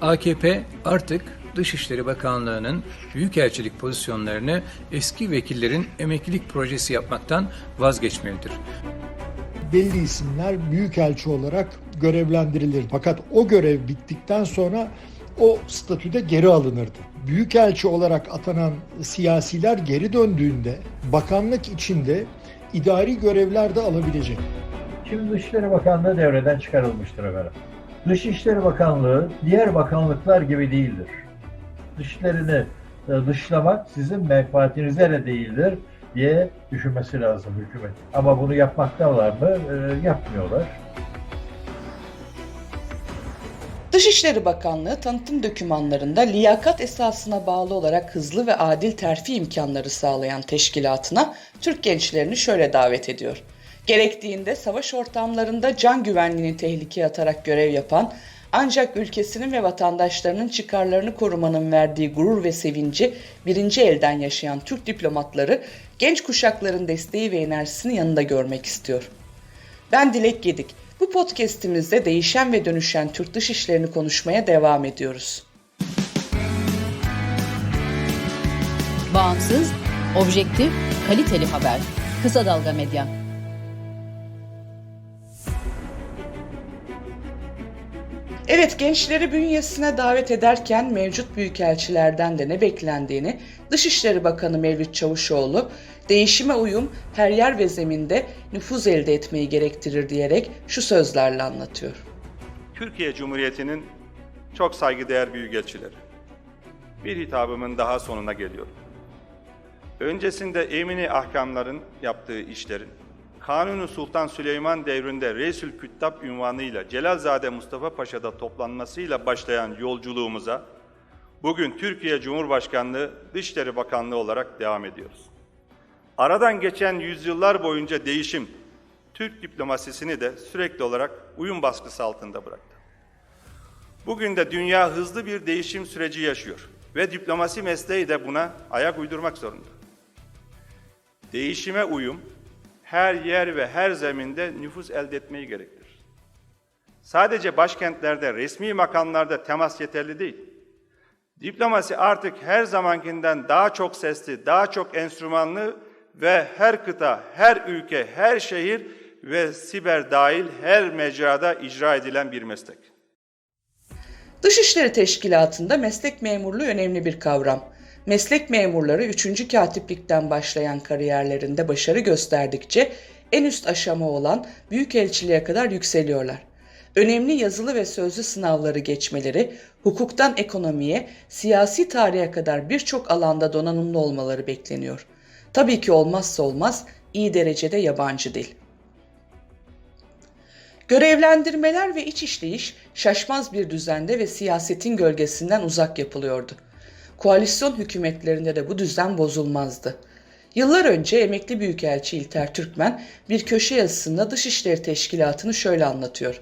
AKP artık Dışişleri Bakanlığı'nın büyükelçilik pozisyonlarını eski vekillerin emeklilik projesi yapmaktan vazgeçmelidir. belli isimler büyükelçi olarak görevlendirilir. Fakat o görev bittikten sonra o statüde geri alınırdı. Büyükelçi olarak atanan siyasiler geri döndüğünde bakanlık içinde idari görevler de alabilecek. Şimdi Dışişleri Bakanlığı devreden çıkarılmıştır efendim. Dışişleri Bakanlığı diğer bakanlıklar gibi değildir. Dışlarını e, dışlamak sizin menfaatinize de değildir diye düşünmesi lazım hükümet. Ama bunu yapmaktalar mı? E, yapmıyorlar. Dışişleri Bakanlığı tanıtım dokümanlarında liyakat esasına bağlı olarak hızlı ve adil terfi imkanları sağlayan teşkilatına Türk gençlerini şöyle davet ediyor. Gerektiğinde savaş ortamlarında can güvenliğini tehlikeye atarak görev yapan ancak ülkesinin ve vatandaşlarının çıkarlarını korumanın verdiği gurur ve sevinci birinci elden yaşayan Türk diplomatları genç kuşakların desteği ve enerjisini yanında görmek istiyor. Ben Dilek Gedik. Bu podcast'imizde değişen ve dönüşen Türk dış işlerini konuşmaya devam ediyoruz. Bağımsız, objektif, kaliteli haber. Kısa Dalga Medya. Evet gençleri bünyesine davet ederken mevcut büyükelçilerden de ne beklendiğini Dışişleri Bakanı Mevlüt Çavuşoğlu değişime uyum her yer ve zeminde nüfuz elde etmeyi gerektirir diyerek şu sözlerle anlatıyor. Türkiye Cumhuriyeti'nin çok saygıdeğer büyükelçileri. Bir hitabımın daha sonuna geliyorum. Öncesinde emini ahkamların yaptığı işlerin, Kanuni Sultan Süleyman devrinde Reisül Küttab ünvanıyla Celalzade Mustafa Paşa'da toplanmasıyla başlayan yolculuğumuza bugün Türkiye Cumhurbaşkanlığı Dışişleri Bakanlığı olarak devam ediyoruz. Aradan geçen yüzyıllar boyunca değişim, Türk diplomasisini de sürekli olarak uyum baskısı altında bıraktı. Bugün de dünya hızlı bir değişim süreci yaşıyor ve diplomasi mesleği de buna ayak uydurmak zorunda. Değişime uyum, her yer ve her zeminde nüfus elde etmeyi gerektirir. Sadece başkentlerde, resmi makamlarda temas yeterli değil. Diplomasi artık her zamankinden daha çok sesli, daha çok enstrümanlı ve her kıta, her ülke, her şehir ve siber dahil her mecrada icra edilen bir meslek. Dışişleri Teşkilatı'nda meslek memurluğu önemli bir kavram. Meslek memurları 3. katiplikten başlayan kariyerlerinde başarı gösterdikçe en üst aşama olan büyükelçiliğe kadar yükseliyorlar. Önemli yazılı ve sözlü sınavları geçmeleri, hukuktan ekonomiye, siyasi tarihe kadar birçok alanda donanımlı olmaları bekleniyor. Tabii ki olmazsa olmaz iyi derecede yabancı dil. Görevlendirmeler ve iç işleyiş şaşmaz bir düzende ve siyasetin gölgesinden uzak yapılıyordu. Koalisyon hükümetlerinde de bu düzen bozulmazdı. Yıllar önce emekli büyükelçi İlter Türkmen bir köşe yazısında Dışişleri Teşkilatı'nı şöyle anlatıyor.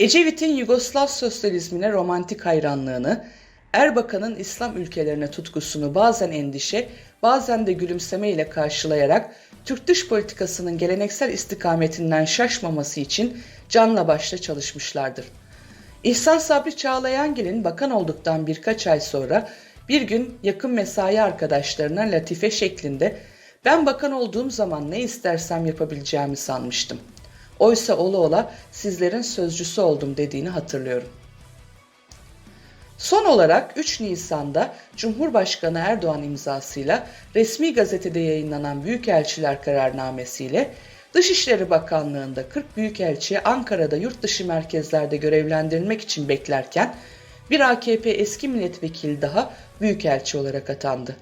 Ecevit'in Yugoslav sosyalizmine romantik hayranlığını, Erbakan'ın İslam ülkelerine tutkusunu bazen endişe, bazen de gülümseme ile karşılayarak Türk dış politikasının geleneksel istikametinden şaşmaması için canla başla çalışmışlardır. İhsan Sabri Çağlayangil'in bakan olduktan birkaç ay sonra bir gün yakın mesai arkadaşlarına latife şeklinde ben bakan olduğum zaman ne istersem yapabileceğimi sanmıştım. Oysa ola ola sizlerin sözcüsü oldum dediğini hatırlıyorum. Son olarak 3 Nisan'da Cumhurbaşkanı Erdoğan imzasıyla resmi gazetede yayınlanan Büyükelçiler kararnamesiyle Dışişleri Bakanlığı'nda 40 büyükelçiye Ankara'da yurt dışı merkezlerde görevlendirilmek için beklerken bir AKP eski milletvekili daha büyükelçi olarak atandı.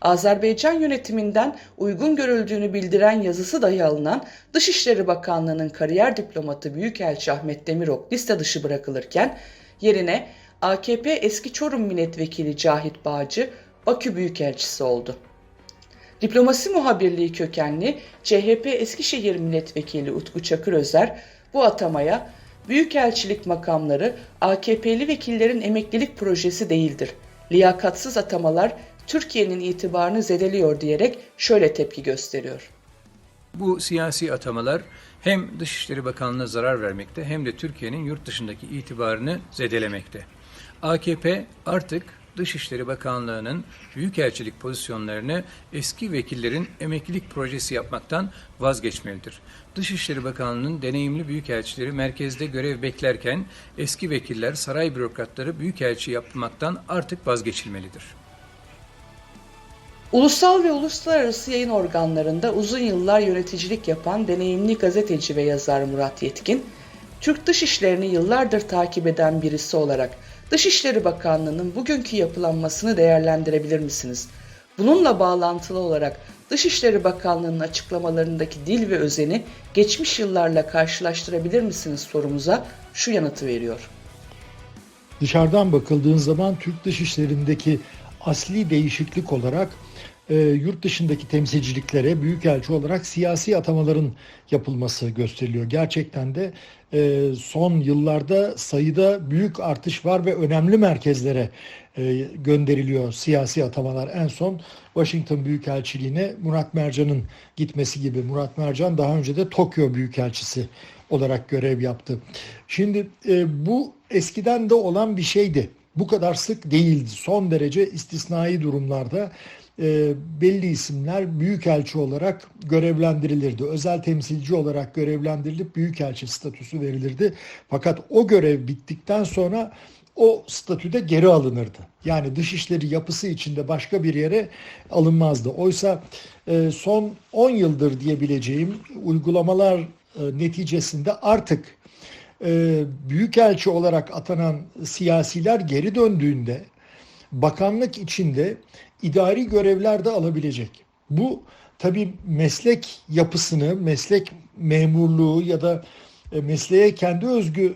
Azerbaycan yönetiminden uygun görüldüğünü bildiren yazısı dahi alınan Dışişleri Bakanlığı'nın kariyer diplomatı Büyükelçi Ahmet Demirok liste dışı bırakılırken yerine AKP eski Çorum milletvekili Cahit Bağcı Bakü Büyükelçisi oldu. Diplomasi muhabirliği kökenli CHP Eskişehir Milletvekili Utku Çakırözer bu atamaya Büyükelçilik makamları AKP'li vekillerin emeklilik projesi değildir. Liyakatsız atamalar Türkiye'nin itibarını zedeliyor diyerek şöyle tepki gösteriyor. Bu siyasi atamalar hem Dışişleri Bakanlığı'na zarar vermekte hem de Türkiye'nin yurt dışındaki itibarını zedelemekte. AKP artık Dışişleri Bakanlığı'nın büyükelçilik pozisyonlarını eski vekillerin emeklilik projesi yapmaktan vazgeçmelidir. Dışişleri Bakanlığı'nın deneyimli büyükelçileri merkezde görev beklerken eski vekiller, saray bürokratları büyükelçi yapmaktan artık vazgeçilmelidir. Ulusal ve uluslararası yayın organlarında uzun yıllar yöneticilik yapan deneyimli gazeteci ve yazar Murat Yetkin, Türk dışişlerini yıllardır takip eden birisi olarak Dışişleri Bakanlığı'nın bugünkü yapılanmasını değerlendirebilir misiniz? Bununla bağlantılı olarak Dışişleri Bakanlığı'nın açıklamalarındaki dil ve özeni geçmiş yıllarla karşılaştırabilir misiniz sorumuza şu yanıtı veriyor. Dışarıdan bakıldığın zaman Türk dışişlerindeki asli değişiklik olarak e, yurt dışındaki temsilciliklere büyükelçi olarak siyasi atamaların yapılması gösteriliyor. Gerçekten de e, son yıllarda sayıda büyük artış var ve önemli merkezlere e, gönderiliyor siyasi atamalar. En son Washington Büyükelçiliğine Murat Mercan'ın gitmesi gibi. Murat Mercan daha önce de Tokyo Büyükelçisi olarak görev yaptı. Şimdi e, bu eskiden de olan bir şeydi. Bu kadar sık değildi. Son derece istisnai durumlarda e, belli isimler büyükelçi olarak görevlendirilirdi. Özel temsilci olarak görevlendirilip büyükelçi statüsü verilirdi. Fakat o görev bittikten sonra o statüde geri alınırdı. Yani dışişleri yapısı içinde başka bir yere alınmazdı. Oysa e, son 10 yıldır diyebileceğim uygulamalar e, neticesinde artık e, büyükelçi olarak atanan siyasiler geri döndüğünde bakanlık içinde idari görevler de alabilecek. Bu tabii meslek yapısını, meslek memurluğu ya da e, mesleğe kendi özgü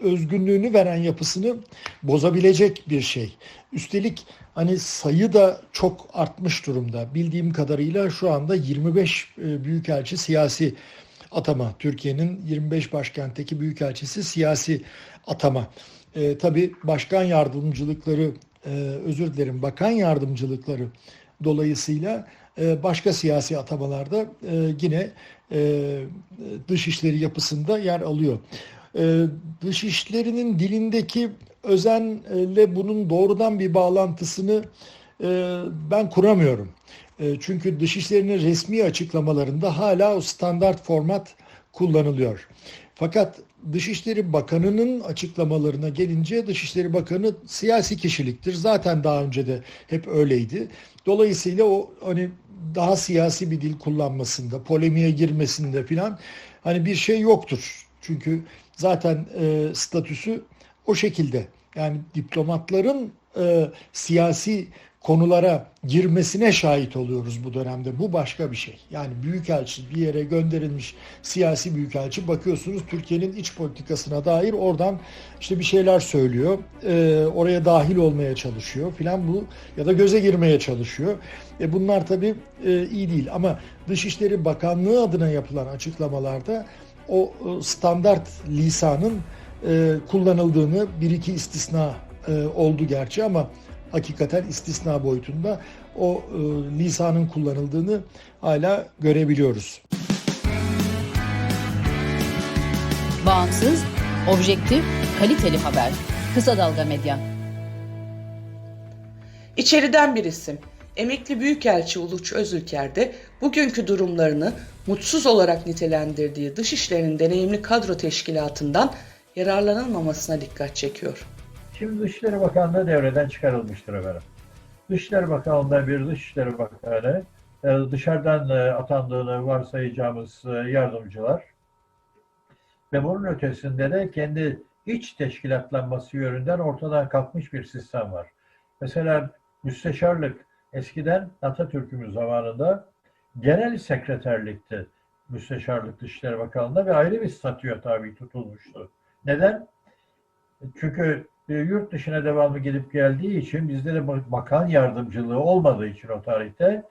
özgünlüğünü veren yapısını bozabilecek bir şey. Üstelik hani sayı da çok artmış durumda. Bildiğim kadarıyla şu anda 25 e, büyükelçi siyasi atama. Türkiye'nin 25 başkentteki büyükelçisi siyasi atama. E, tabii başkan yardımcılıkları, e, özür dilerim bakan yardımcılıkları dolayısıyla e, başka siyasi atamalarda e, yine e, dışişleri yapısında yer alıyor. Dışişlerinin dilindeki özenle bunun doğrudan bir bağlantısını ben kuramıyorum. Çünkü dışişlerinin resmi açıklamalarında hala o standart format kullanılıyor. Fakat Dışişleri Bakanı'nın açıklamalarına gelince Dışişleri Bakanı siyasi kişiliktir. Zaten daha önce de hep öyleydi. Dolayısıyla o hani daha siyasi bir dil kullanmasında, polemiğe girmesinde filan hani bir şey yoktur. Çünkü zaten e, statüsü o şekilde. Yani diplomatların e, siyasi konulara girmesine şahit oluyoruz bu dönemde. Bu başka bir şey. Yani büyükelçi bir yere gönderilmiş siyasi büyükelçi bakıyorsunuz Türkiye'nin iç politikasına dair oradan işte bir şeyler söylüyor. E, oraya dahil olmaya çalışıyor filan bu ya da göze girmeye çalışıyor. E, bunlar tabii e, iyi değil ama Dışişleri Bakanlığı adına yapılan açıklamalarda o e, standart lisanın e, kullanıldığını bir iki istisna e, oldu gerçi ama hakikaten istisna boyutunda o e, lisanın kullanıldığını hala görebiliyoruz. Bağımsız, objektif, kaliteli haber. Kısa Dalga Medya. İçeriden bir isim. Emekli Büyükelçi Uluç Özülker de bugünkü durumlarını mutsuz olarak nitelendirdiği Dışişleri'nin deneyimli kadro teşkilatından yararlanılmamasına dikkat çekiyor. Şimdi Dışişleri Bakanlığı devreden çıkarılmıştır efendim. Dışişleri Bakanlığı'nda bir Dışişleri Bakanı, e, dışarıdan e, atandığını varsayacağımız e, yardımcılar ve bunun ötesinde de kendi iç teşkilatlanması yönünden ortadan kalkmış bir sistem var. Mesela müsteşarlık eskiden Atatürk'ümüz zamanında genel sekreterlikti müsteşarlık Dışişleri Bakanlığı'nda ve ayrı bir statüye tabi tutulmuştu. Neden? Çünkü e, yurt dışına devamlı gidip geldiği için bizde de bakan yardımcılığı olmadığı için o tarihte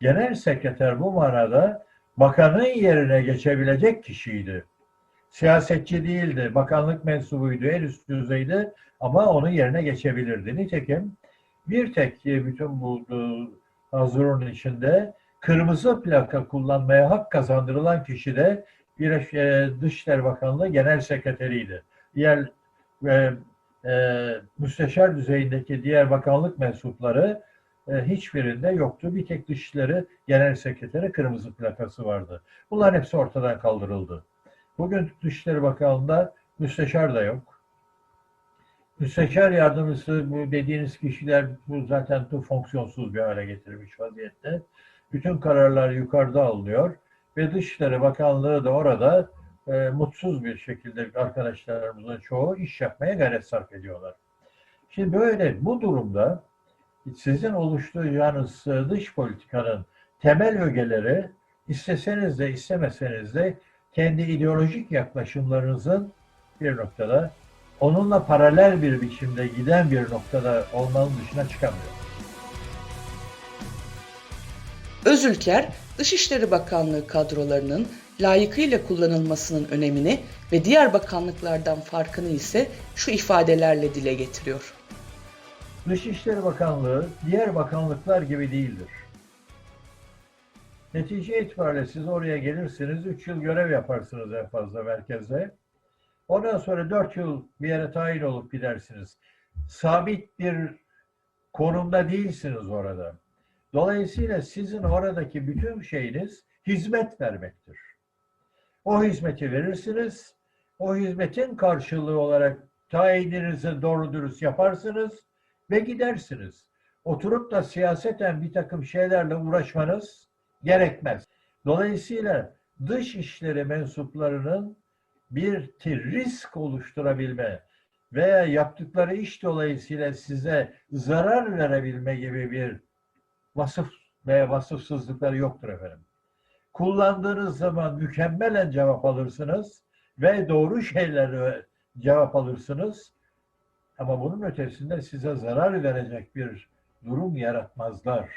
genel sekreter bu manada bakanın yerine geçebilecek kişiydi. Siyasetçi değildi, bakanlık mensubuydu, en üst düzeyde ama onun yerine geçebilirdi. Nitekim bir tek e, bütün bu hazırın içinde kırmızı plaka kullanmaya hak kazandırılan kişi de bir e, Dışişleri Bakanlığı Genel Sekreteriydi. Diğer e, e, müsteşar düzeyindeki diğer bakanlık mensupları e, hiçbirinde yoktu. Bir tek Dışişleri Genel Sekreteri kırmızı plakası vardı. Bunların hepsi ortadan kaldırıldı. Bugün Dışişleri Bakanlığı'nda müsteşar da yok. Müsteşar yardımcısı bu dediğiniz kişiler bu zaten bu fonksiyonsuz bir hale getirmiş vaziyette. Bütün kararlar yukarıda alınıyor ve Dışişleri Bakanlığı da orada e, mutsuz bir şekilde arkadaşlarımızın çoğu iş yapmaya gayret sarf ediyorlar. Şimdi böyle bu durumda sizin oluşturacağınız e, dış politikanın temel ögeleri isteseniz de istemeseniz de kendi ideolojik yaklaşımlarınızın bir noktada onunla paralel bir biçimde giden bir noktada olmanın dışına çıkamıyor. Özülker, Dışişleri Bakanlığı kadrolarının layıkıyla kullanılmasının önemini ve diğer bakanlıklardan farkını ise şu ifadelerle dile getiriyor. Dışişleri Bakanlığı diğer bakanlıklar gibi değildir. Netice itibariyle siz oraya gelirsiniz, 3 yıl görev yaparsınız en fazla merkezde. Ondan sonra 4 yıl bir yere tayin olup gidersiniz. Sabit bir konumda değilsiniz orada. Dolayısıyla sizin oradaki bütün şeyiniz hizmet vermektir. O hizmeti verirsiniz. O hizmetin karşılığı olarak tayininizi doğru dürüst yaparsınız ve gidersiniz. Oturup da siyaseten bir takım şeylerle uğraşmanız gerekmez. Dolayısıyla dış işleri mensuplarının bir risk oluşturabilme veya yaptıkları iş dolayısıyla size zarar verebilme gibi bir vasıf veya vasıfsızlıkları yoktur efendim. Kullandığınız zaman mükemmelen cevap alırsınız ve doğru şeyleri cevap alırsınız. Ama bunun ötesinde size zarar verecek bir durum yaratmazlar.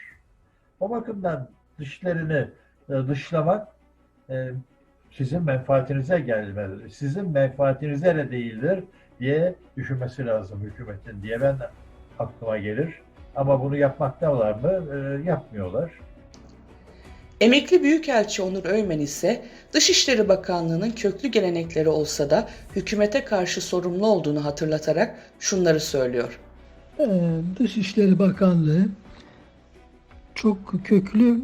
O bakımdan dışlarını e, dışlamak e, sizin menfaatinize gelmez. Sizin menfaatinize de değildir diye düşünmesi lazım hükümetin diye ben aklıma gelir. Ama bunu yapmaktalar mı? E, yapmıyorlar. Emekli Büyükelçi Onur Öymen ise Dışişleri Bakanlığı'nın köklü gelenekleri olsa da hükümete karşı sorumlu olduğunu hatırlatarak şunları söylüyor. Ee, Dışişleri Bakanlığı çok köklü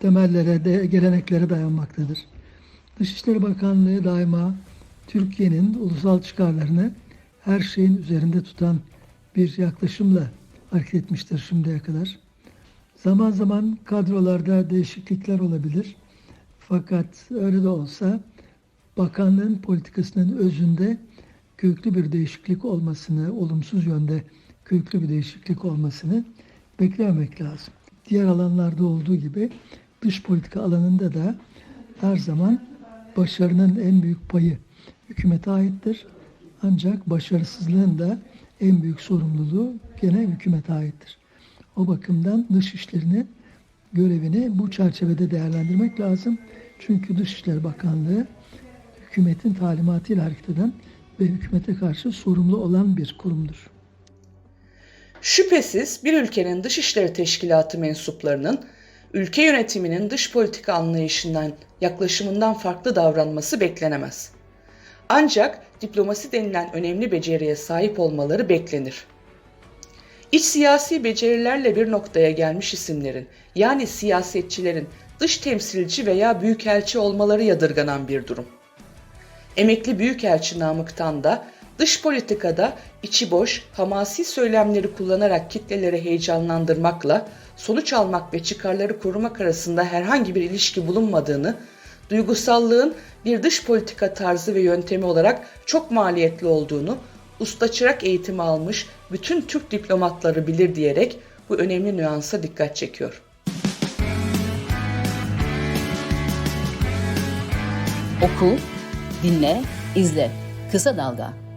temellere, de, geleneklere dayanmaktadır. Dışişleri Bakanlığı daima Türkiye'nin ulusal çıkarlarını her şeyin üzerinde tutan bir yaklaşımla hareket etmiştir şimdiye kadar. Zaman zaman kadrolarda değişiklikler olabilir. Fakat öyle de olsa bakanlığın politikasının özünde köklü bir değişiklik olmasını, olumsuz yönde köklü bir değişiklik olmasını beklememek lazım. Diğer alanlarda olduğu gibi dış politika alanında da her zaman başarının en büyük payı hükümete aittir. Ancak başarısızlığın da en büyük sorumluluğu gene hükümete aittir. O bakımdan dış işlerini görevini bu çerçevede değerlendirmek lazım. Çünkü Dışişleri Bakanlığı hükümetin talimatıyla hareket eden ve hükümete karşı sorumlu olan bir kurumdur. Şüphesiz bir ülkenin dışişleri teşkilatı mensuplarının ülke yönetiminin dış politika anlayışından, yaklaşımından farklı davranması beklenemez. Ancak diplomasi denilen önemli beceriye sahip olmaları beklenir. İç siyasi becerilerle bir noktaya gelmiş isimlerin yani siyasetçilerin dış temsilci veya büyükelçi olmaları yadırganan bir durum. Emekli Büyükelçi Namık'tan da dış politikada içi boş, hamasi söylemleri kullanarak kitleleri heyecanlandırmakla sonuç almak ve çıkarları korumak arasında herhangi bir ilişki bulunmadığını, duygusallığın bir dış politika tarzı ve yöntemi olarak çok maliyetli olduğunu usta çırak eğitimi almış bütün Türk diplomatları bilir diyerek bu önemli nüansa dikkat çekiyor. Oku, dinle, izle. Kısa Dalga.